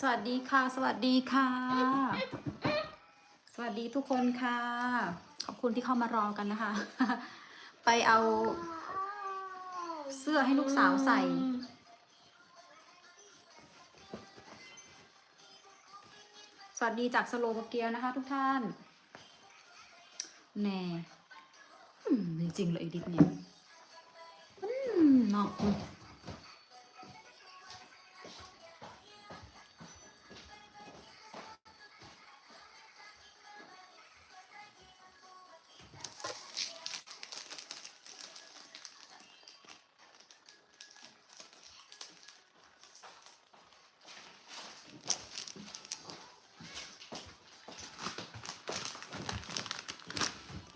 สวัสดีค่ะ สวัสดีค่ะ สวัสดีทุกคนค่ะ ขอบคุณที่เข้ามารอกันนะคะ ไปเอาเสื้อให้ลูกสาวใส่ สวัสดีจากสโลวาเกียนะคะทุกท่าน แน่จริงเลยดิดเนี่ยเนาะ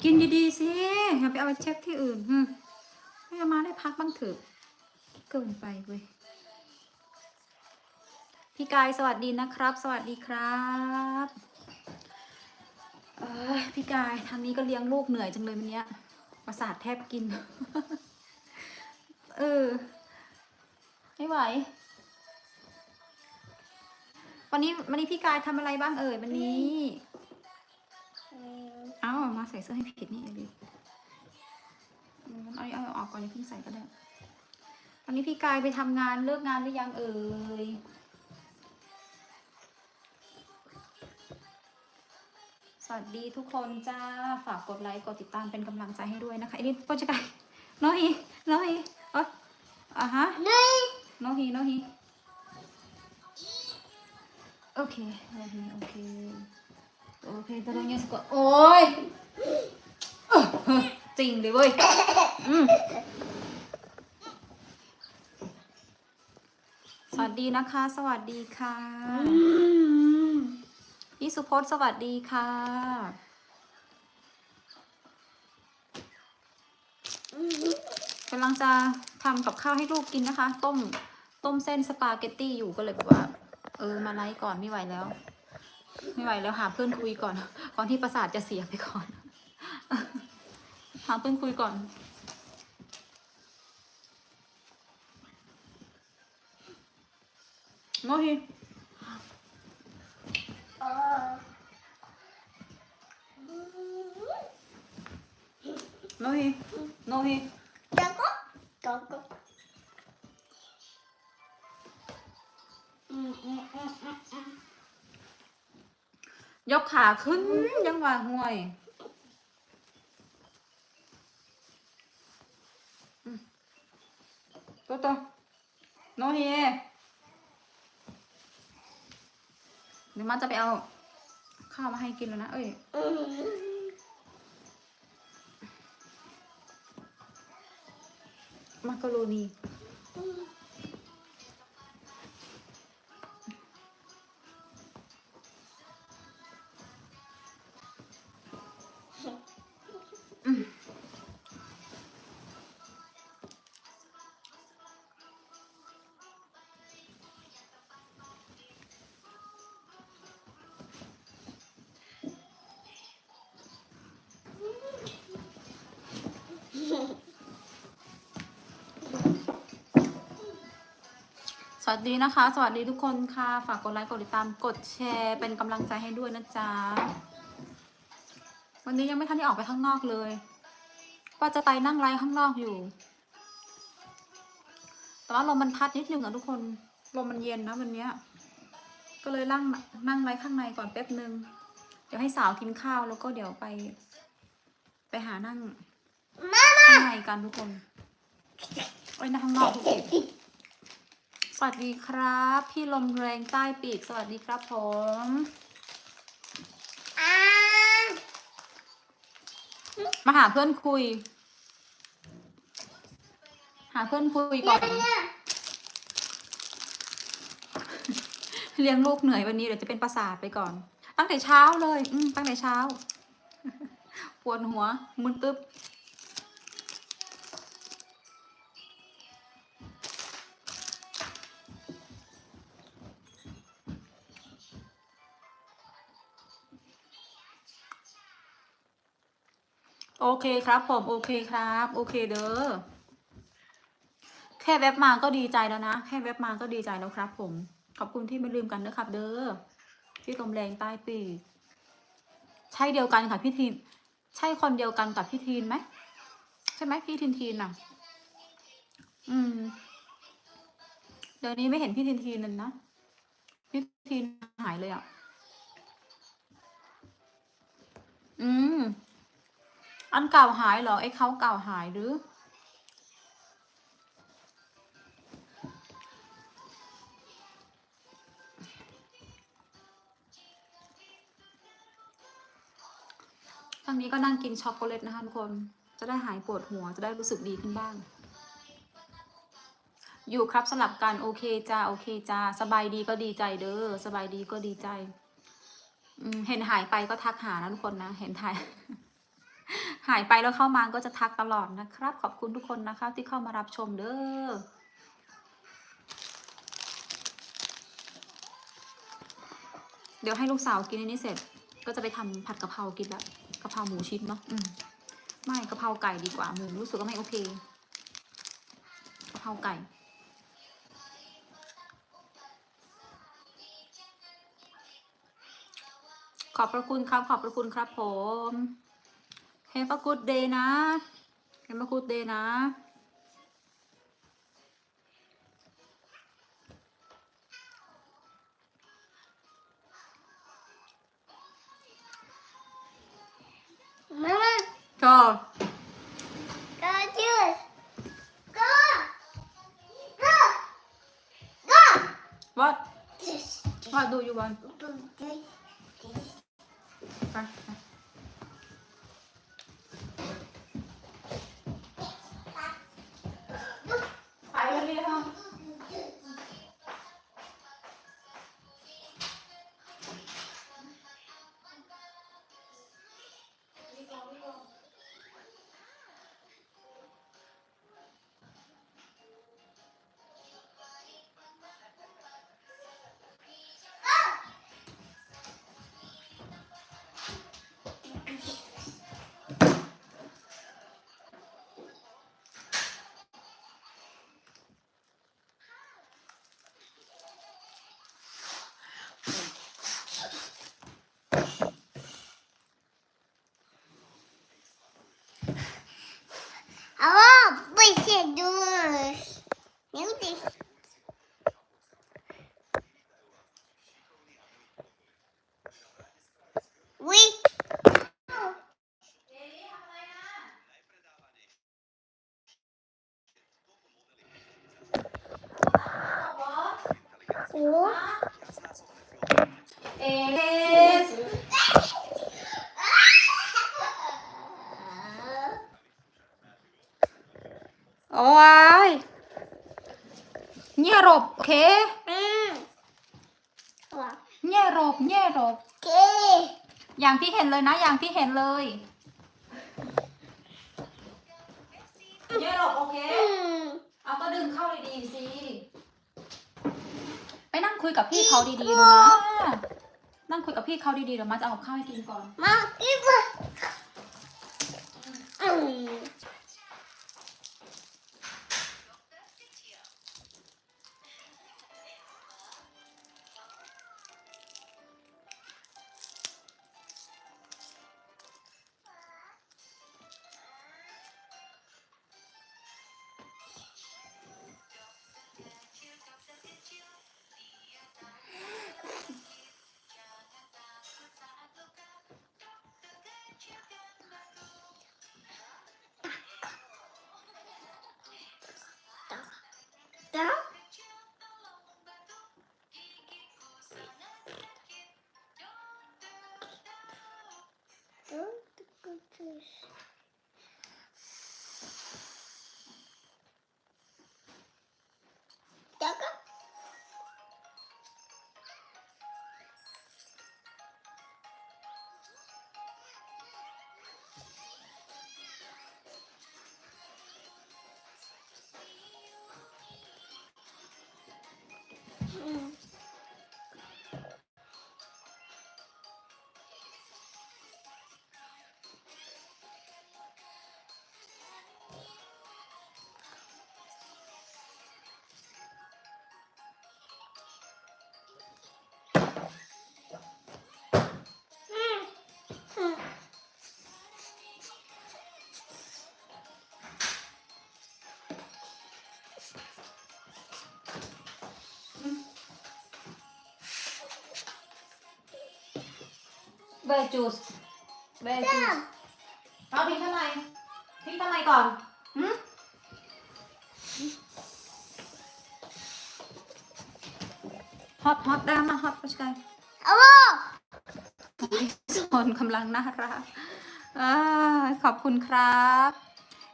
กินดีๆสิอย่าไปเอาไปเช็คที่อื่นฮึให้อามาได้พักบ้างเถอะเกินไปเว้ยพี่กายสวัสดีนะครับ สวัสดีครับเอ้ยพี่กายทางนี้ก็เลี้ยงลูกเหนื่อยจังเลยวันเนี้ยประสาทแทบกิน เออไม่ไหว วันนี้วันนี้พี่กายทำอะไรบ้างเอ่ยวันนี้ มาใส่เสื้อให้ผิดนี่เอลิอืมเอาเอาออกก่อนอย่าเพิ่งใส่ก็ได้ ตอนนี้พี่กายไปทำงานเลิกงานหรือยังเอ่ยสวัสดีทุกคนจ้า ฝากกดไลค์ กดติดตามเป็นกำลังใจให้ด้วยนะคะเอลิโปรจกายโนฮีโนฮีเอ๋ออะฮะโนฮีโนฮีโอเค โอเคโอเคโอเคตอนนี้สกดโอ้ยเออเฮ้อ จริงเลยเว้ยอืมสวัสดีนะคะ สวัสดีค่ะพี่สุพจน์สวัสดีค่ะ กำลังจะทำกับข้าวให้ลูกกินนะคะ ต้ม ต้มเส้นสปาเกตตี้อยู่ก็เลยแบบว่า เออ มาไลฟ์ก่อนไม่ไหวแล้ว ไม่ไหวแล้วหาเพื่อนคุยก่อน ก่อนที่ประสาทจะเสียไปก่อน หาเพื่อนคุยก่อนโนฮีโนฮีโนฮียกขาขึ้นยังว่าห่วยอืม ตัวตัวโนฮีเดี๋ยวมันจะไปเอาข้าวมาให้กินแล้วนะ เอ้ย มักกะโรนี วัสดีนะคะ สวัสดีทุกคนค่ะ ฝากกดไลค์กดติดตามกดแชร์เป็นกำลังใจให้ด้วยนะจ๊ะ วันนี้ยังไม่ทันได้ออกไปข้างนอกเลยว่าจะไปนั่งไลฟ์ข้างนอกอยู่ แต่ว่าลมมันพัดนิดนึงอะทุกคน ลมมันเย็นนะวันเนี้ย ก็เลยนั่งนั่งไลฟ์ข้างในก่อนแป๊บนึง เดี๋ยวให้สาวกินข้าวแล้วก็เดี๋ยวไป ไปหานั่งข้างในกันทุกคนไว้นั่งข้างนอกทุกคน วัสดีครับ พี่ลมแรงใต้ปีก สวัสดีครับผมมาหาเพื่อนคุย หาเพื่อนคุยก่อน เลี้ยงลูกเหนื่อยวันนี้เดี๋ยวจะเป็นประสาทไปก่อน ตั้งแต่เช้าเลย อืมตั้งแต่เช้า ปวดหัวมึนตึ๊บ โอเคครับผมโอเคครับ โอเคเด้อแค่แว็บมาก็ดีใจแล้วนะ แค่แว็บมาก็ดีใจแล้วครับผม ขอบคุณที่ไม่ลืมกันนะครับ เด้อพี่ลมแรงใต้ปีกใช่เดียวกันค่ะพี่ทีนใช่คนเดียวกันกับพี่ทีนไหมใช่ไหมพี่ทีนทีนอะ อืมเดี๋ยวนี้ไม่เห็นพี่ทีนทีนเลยนะพี่ทีนหายเลยอะ อืม อันเก่าหายเหรอไอ้เขาเก่าหายหรือ ทางนี้ก็นั่งกินช็อกโกแลตนะคะทุกคน จะได้หายปวดหัวจะได้รู้สึกดีขึ้นบ้าง อยู่ครับสลับกันโอเคจ้าโอเคจ้าสบายดีก็ดีใจเด้อสบายดีก็ดีใจเห็นหายไปก็ทักหานะทุกคนนะ เห็นถ่าย หายไปแล้วเข้ามาก็จะทักตลอดนะครับ ขอบคุณทุกคนนะคะ ที่เข้ามารับชมเด้อเดี๋ยวให้ลูกสาวกินอันนี้เสร็จ ก็จะไปทำผัดกะเพรากินละกะเพราหมูชิ้นเนาะอืมไม่กะเพราไก่ดีกว่าหมูรู้สึกว่าไม่โอเคกะเพราไก่ขอบพระคุณครับ ขอบพระคุณครับผม เฮฟกูดเดย์นะเฮฟกูดเดย์นะ Mama, ก็ go juice. Go. Go. Go. what This. what do you want This. โอ้เอสโอ้ยเนี่ยรบโอเคอืมว่ะเนี่ยรบเนี่ยรบโอเคอย่างที่เห็นเลยนะ อย่างที่เห็นเลยเนี่ยรบโอเค อืม เอาก็ดึงเข้าดีๆสิ ไปนั่ง คุยกับพี่เขาดีๆดูนะนั่งคุยกับพี่เขาดีๆเดี๋ยวมาจะเอากับข้าวให้กินก่อน มาอีกว่าอืมา จ้ เบจูสเบจูสเอาทิ้งทำไมทิ้งทำไมก่อนหืมฮอตฮอตได้มาฮอตไปไกล คนกำลังน่ารักอขอบคุณครับ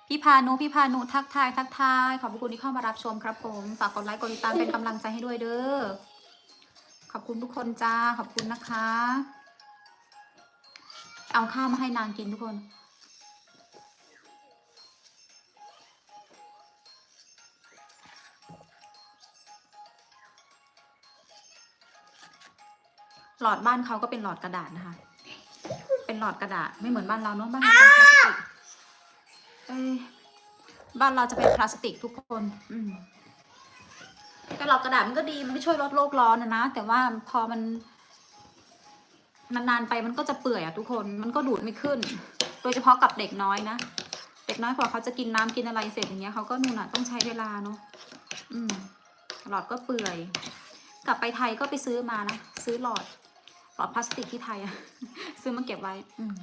พี่พานุพี่พานุทักทายทักทาย ขอบคุณที่เข้ามารับชมครับผม ฝากกดไลค์กดติดตามเป็นกำลังใจให้ด้วยเด้อ ขอบคุณทุกคนจ้า ขอบคุณนะคะ เอาข้าวมาให้นางกินทุกคนหลอดบ้านเขาก็เป็นหลอดกระดาษนะคะ เป็นหลอดกระดาษไม่เหมือนบ้านเราเนอะบ้านเราเป็นพลาสติกเอ้ยบ้านเราจะเป็นพลาสติกทุกคน อืมแต่หลอดกระดาษมันก็ดีมันก็ช่วยลดโลกร้อนนะนะแต่ว่าพอมันนานๆไปมันก็จะเปื่อยอะทุกคนมันก็ดูดไม่ขึ้น โดยเฉพาะกับเด็กน้อยนะเด็กน้อยกว่าเขาจะกินน้ำกินอะไรเสร็จอย่างเงี้ยเขาก็นู่นน่ะต้องใช้เวลาเนาะอืมหลอดก็เปื่อย กลับไปไทยก็ไปซื้อมานะซื้อหลอด พลาสติกที่ไทยอะ ซื้อมาเก็บไว้ อืม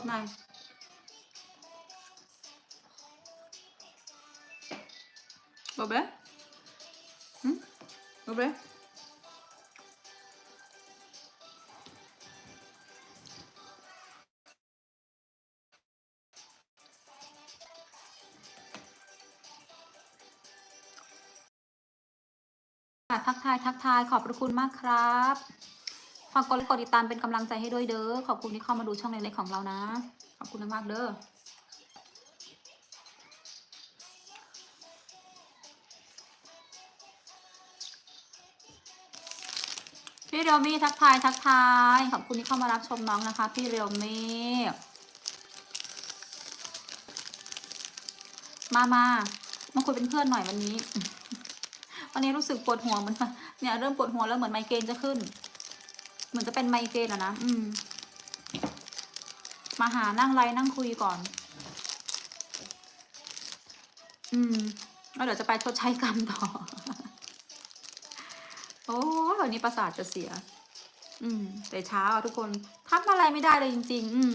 คนไหนบอเบ้อืมบอเบ้ทักทาย ทักทาย ขอบพระคุณมากครับ ฝากกดไลค์กดติดตามเป็นกำลังใจให้ด้วยเด้อ ขอบคุณที่เข้ามาดูช่องเล็กๆของเรานะ ขอบคุณมากๆเด้อพี่เรียวมี่ทักทายทักทาย ขอบคุณที่เข้ามารับชมน้องนะคะ พี่เรียวมี่มามามาคุยเป็นเพื่อนหน่อยวันนี้ วันนี้รู้สึกปวดหัวเหมันเนี่ยเริ่มปวดหัวแล้วเหมือนไมเกรนจะขึ้น เหมือนจะเป็นไมเกรนอะนะ อืม มาหานั่งไลน์นั่งคุยก่อน อืม แล้วเดี๋ยวจะไปชดใช้กรรมต่อ โอ้ยวันนี้ประสาทจะเสีย อืม แต่เช้าทุกคนทำอะไรไม่ได้เลยจริง ๆ อืม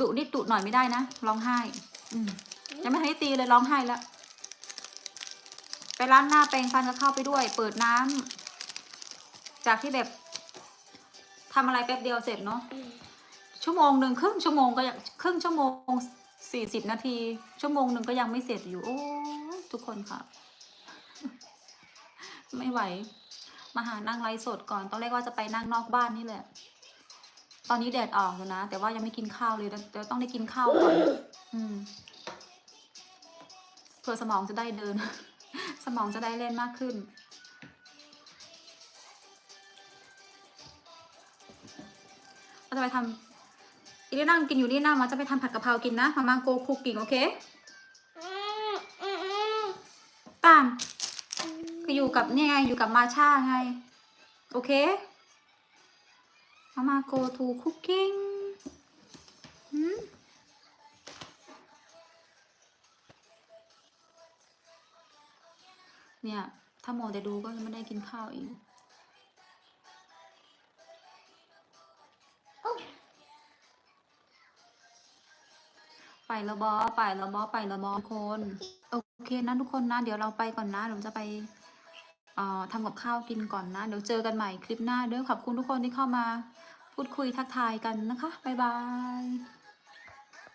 ดุนิดดุหน่อยไม่ได้นะร้องไห้ อืมยังไม่ทันได้ตีเลยร้องไห้แล้ว ไปร้านหน้าแปรงฟันก็เข้าไปด้วย เปิดน้ำจากที่แบบทำอะไรแป๊บเดียวเสร็จเนาะชั่วโมงหนึ่งครึ่งชั่วโมงก็ยังครึ่งชั่วโมงสี่สิบนาที ชั่วโมงหนึ่งก็ยังไม่เสร็จอยู่ โอ้ทุกคนค่ะ ไม่ไหว มาหานั่งไลฟ์สดก่อนตอนแรกว่าจะไปนั่งนอกบ้านนี่แหละ ตอนนี้แดดออกอยู่นะ แต่ว่ายังไม่กินข้าวเลยเดี๋ยวต้องได้กินข้าวก่อน อืมเพื่อสมองจะได้เดิน สมองจะได้เล่นมากขึ้น เราจะไปทำอีนี่นั่งกินอยู่นี่นะมาจะไปทำผัดกะเพรากินนะมามาโกคุกกิ้งโอเคตามก็อยู่กับเนี่ยไงอยู่กับมาชาไง โอเคมามา go to cooking หืม เนี่ย ถ้าโมแต่ดูก็ยังไม่ได้กินข้าวอีกไปและบอไปและบอไปและบอทุกคนโอเคนะทุกคนนะ เดี๋ยวเราไปก่อนนะเดี๋ยวจะไปเอ่อทำกับข้าวกินก่อนนะ เดี๋ยวเจอกันใหม่คลิปหน้าเด้อขอบคุณทุกคนที่เข้ามา พูดคุยทักทายกันนะคะ บ๊ายบาย